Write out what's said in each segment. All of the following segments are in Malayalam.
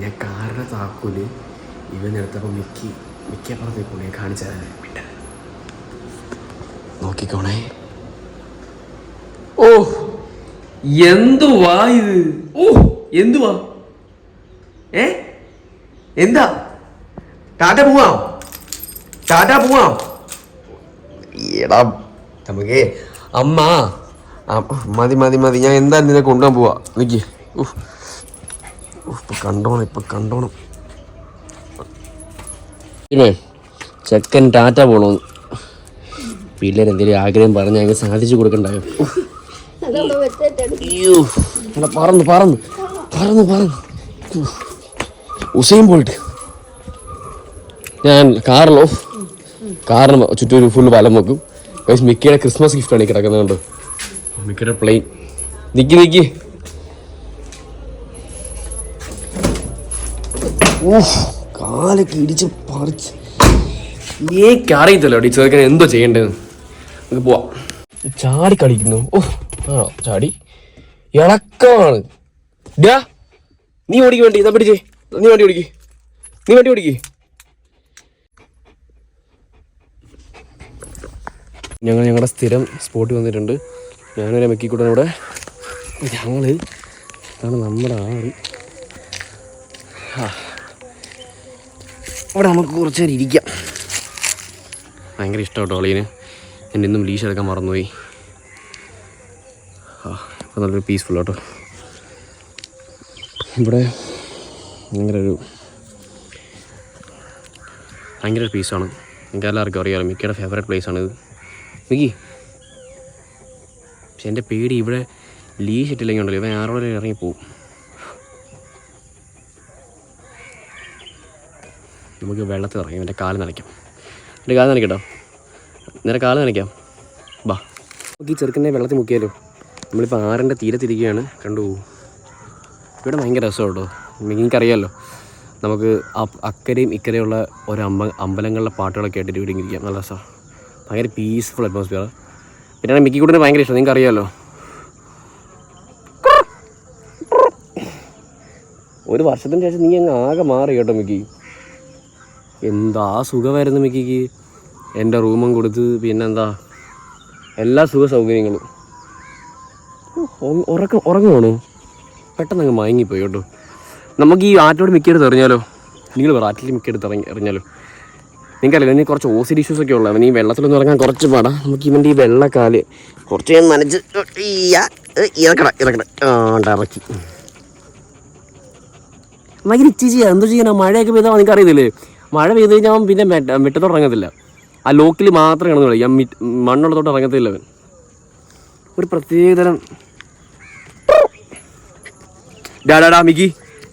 ഞാൻ കാറിന്റെ താക്കോൽ ഇവൻ എടുത്തപ്പോൾ മിക്കി മിക്കി അപ്പുറത്തെ കാണിച്ചതാണ് വിട്ട് നോക്കിക്കോണേ. ഓ എന്തുവാ ഇത്? ഓ എന്തുവാ? ഏ? എന്താ? ടാറ്റ പോവാം. ടാറ്റ പോവാം. എടാ നമുക്ക് അമ്മ മതി മതി മതി. ഞാൻ എന്താ നിന്നെ കൊണ്ടുപോകാൻ പോവാ നിക്ക്. കണ്ടോണം ഇപ്പം കണ്ടോണം. പിന്നെ ചെക്കൻ ടാറ്റ പോണോന്ന്. പിള്ളേർ എന്തെങ്കിലും ആഗ്രഹം പറഞ്ഞ് ഞങ്ങൾക്ക് സാധിച്ചു കൊടുക്കണ്ടായോ. അയ്യോ പറന്നു പറന്നു പറന്നു പറന്നു. ഉസൈൻ പോയിട്ട്. ഞാൻ കാറിലോ കാറിന് ചുറ്റും ഫുൾ വലം വെക്കും. മിക്കയുടെ ക്രിസ്മസ് ഗിഫ്റ്റാണ് ഈ കിടക്കുന്നത് കണ്ടോ? മിക്കയുടെ പ്ലെയിൻ നിക്കി നിക്കി. ഊഫ്, കാലൊക്കെ ഇടിച്ച് പറിച്ച്. നീക്ക് അറിയത്തില്ലോ ഡി ചെറുക്കൻ എന്തോ ചെയ്യേണ്ടത് നമുക്ക് പോവാം. ചാടി കളിക്കുന്നു. ഓ ആണോ? ചാടി. ഇളക്കമാണ് ഡാ നീ ഓടിക്ക് വേണ്ടി. ഇതാ പിടിച്ചേ. നീ വണ്ടി ഓടിക്ക്. നീ വണ്ടി ഓടിക്ക്. ഞങ്ങൾ ഞങ്ങളുടെ സ്ഥിരം സ്പോട്ടിൽ വന്നിട്ടുണ്ട്. ഞാനൊരു മെക്കിക്കൂട്ടനോടെ ഞങ്ങൾ ഇതാണ് നമ്മുടെ ആറ്. ആ. ഇവിടെ നമുക്ക് കുറച്ച് നേരം ഇരിക്കാം. ഭയങ്കര ഇഷ്ടമാട്ടോ അളീന്. എന്റെ ഇന്നും ലീഷ് എടുക്കാൻ മറന്നുപോയി. ഇപ്പം നല്ലൊരു പീസ്ഫുൾ കേട്ടോ ഇവിടെ ഭയങ്കര ഒരു ഭയങ്കര ഒരു പീസാണ് എനിക്ക് എല്ലാവർക്കും അറിയാമല്ലോ മിക്കയുടെ ഫേവറേറ്റ് പ്ലേസ് ആണ് ഇത് മിക്കി. പക്ഷെ എന്റെ പേടി ഇവിടെ ലീഷ് ഇട്ടില്ലെങ്കിൽ ഉണ്ടല്ലോ ഇവൻ ആരോടെ ഇറങ്ങി നമുക്ക് വെള്ളത്തിൽ ഇറങ്ങി എന്റെ കാൽ നനയ്ക്കാം. എന്റെ കാൽ നനയ്ക്കട്ടോ. നേരെ കാൽ നനയ്ക്കാം. ബാ. നമുക്ക് ഈ ചെറുക്കനെ വെള്ളത്തിൽ മുക്കിയാലോ? നമ്മളിപ്പോൾ ആറിന്റെ തീരത്തിരിക്കുകയാണ് കണ്ടു. ഇവിടെ ഭയങ്കര രസമാണ് കേട്ടോ എനിക്കറിയാമല്ലോ നമുക്ക് അക്കരയും ഇക്കരയുള്ള ഒരു അമ്പ അമ്പലങ്ങളിലെ പാട്ടുകളൊക്കെ കേട്ടിട്ട് ഇവിടെ ഇരിക്കാം. നല്ല രസമാണ് ഭയങ്കര പീസ്ഫുൾ അറ്റ്മോസ്ഫിയർ പിന്നെ മിക്കി കൂട്ടിന് ഭയങ്കര ഇഷ്ടം. നിങ്ങൾക്ക് അറിയാമല്ലോ ഒരു വർഷത്തിന് ശേഷം നീ അങ്ങ് ആകെ മാറി കേട്ടോ മിക്കി. എന്താ സുഖമായിരുന്നു മിക്കിക്ക്? എന്റെ റൂമും കൊടുത്ത് പിന്നെന്താ? എല്ലാ സുഖ സൗകര്യങ്ങളും ഉറക്കം ഉറങ്ങുവാണോ? പെട്ടെന്ന് അങ്ങ് മയങ്ങിപ്പോയി കേട്ടോ. നമുക്ക് ഈ ആറ്റോട് മിക്കെടുത്ത് എറിഞ്ഞാലോ? നിങ്ങൾ പറ ആറ്റിൽ മിക്കെടുത്ത് ഇറങ്ങി എറിഞ്ഞാലോ? നിങ്ങൾക്കറിയില്ല ഇനി കുറച്ച് ഓസിഡ് ഇഷ്യൂസ് ഒക്കെ ഉള്ളത് ഈ വെള്ളത്തിലൊന്നും ഇറങ്ങാൻ കുറച്ച് പാടാ. നമുക്ക് ഇവന്റെ ഈ വെള്ളക്കാൽ കുറച്ച് ഞാൻ നനച്ച് ഇറക്കണം ഇറക്കണം. ഇറക്കി. ഭയങ്കര ഇച്ചിച്ചിയാ എന്തോ ചെയ്യാനാ? മഴയൊക്കെ പെയ്താൽ നിങ്ങൾക്ക് അറിയത്തില്ലേ മഴ പെയ്ത് കഴിഞ്ഞാൽ അവൻ പിന്നെ മെറ്റ മിറ്റത്തോട്ട് ഇറങ്ങത്തില്ല. ആ ലോക്കിൽ മാത്രം കിടന്നു കളിക്കും മിറ്റ് മണ്ണുള്ളത്തോട്ട് ഇറങ്ങത്തില്ല അവൻ. ഒരു പ്രത്യേകതരം ഡാഡാ മിക്കി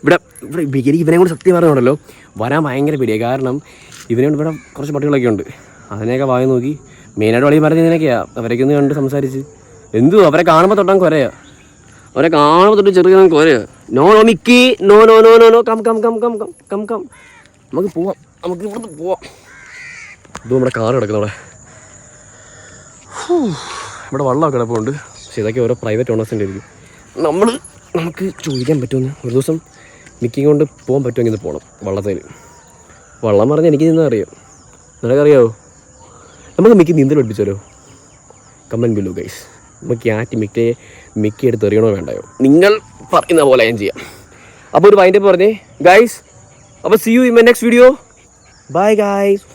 ഇവിടെ ഇവിടെ മിക്കി ഇവനെ കൊണ്ട് സത്യം പറഞ്ഞുണ്ടല്ലോ വരാൻ ഭയങ്കര പേടിയാണ് കാരണം ഇവനെ കൊണ്ട് ഇവിടെ കുറച്ച് പട്ടികളൊക്കെ ഉണ്ട്. അതിനെയൊക്കെ വായി നോക്കി. മെയിനായിട്ട് വളി പറഞ്ഞ ഇതിനൊക്കെയാ അവരൊക്കെ ഒന്ന് കണ്ട് സംസാരിച്ച്. എന്തു അവരെ കാണുമ്പോൾ തൊട്ടാൻ കുരയാ. അവരെ കാണുമ്പോൾ തൊട്ട് ചെറുക്കാൻ കുരയാ. No no Mickey. No no no no no come come come come come come come. നമുക്ക് പോവാം. നമുക്ക് ഇവിടുന്ന് പോവാം. ഇത് നമ്മുടെ കാർ കിടക്കുന്ന അവിടെ. ഇവിടെ വള്ളം കിടപ്പുണ്ട്. പക്ഷേ ഇതൊക്കെ ഓരോ പ്രൈവറ്റ് ഓണേഴ്സിന്റെ ആയിരിക്കും. നമ്മൾ നമുക്ക് ചോദിക്കാൻ പറ്റുമെന്ന് ഒരു ദിവസം മിക്കി കൊണ്ട് പോകാൻ പറ്റുമെങ്കിൽ ഇത് പോകണം വള്ളത്തിൽ വള്ളം പറഞ്ഞാൽ എനിക്ക് നിന്ന് അറിയാം. നിനക്കറിയാവോ? നമുക്ക് മിക്കി നീന്തൽ പഠിപ്പിച്ചാലോ? കമ്മൻ ബില്ലു ഗൈസ് നമുക്ക് ആറ്റി മിക്കയെ മിക്കി എടുത്ത് എറിയണോ വേണ്ടയോ? നിങ്ങൾ പറയുന്ന പോലെ ഞാൻ ചെയ്യാം. അപ്പോൾ ഒരു വൈൻഡപ്പ് പറഞ്ഞേ. ഗൈസ് അപ്പോൾ see you in my next video bye guys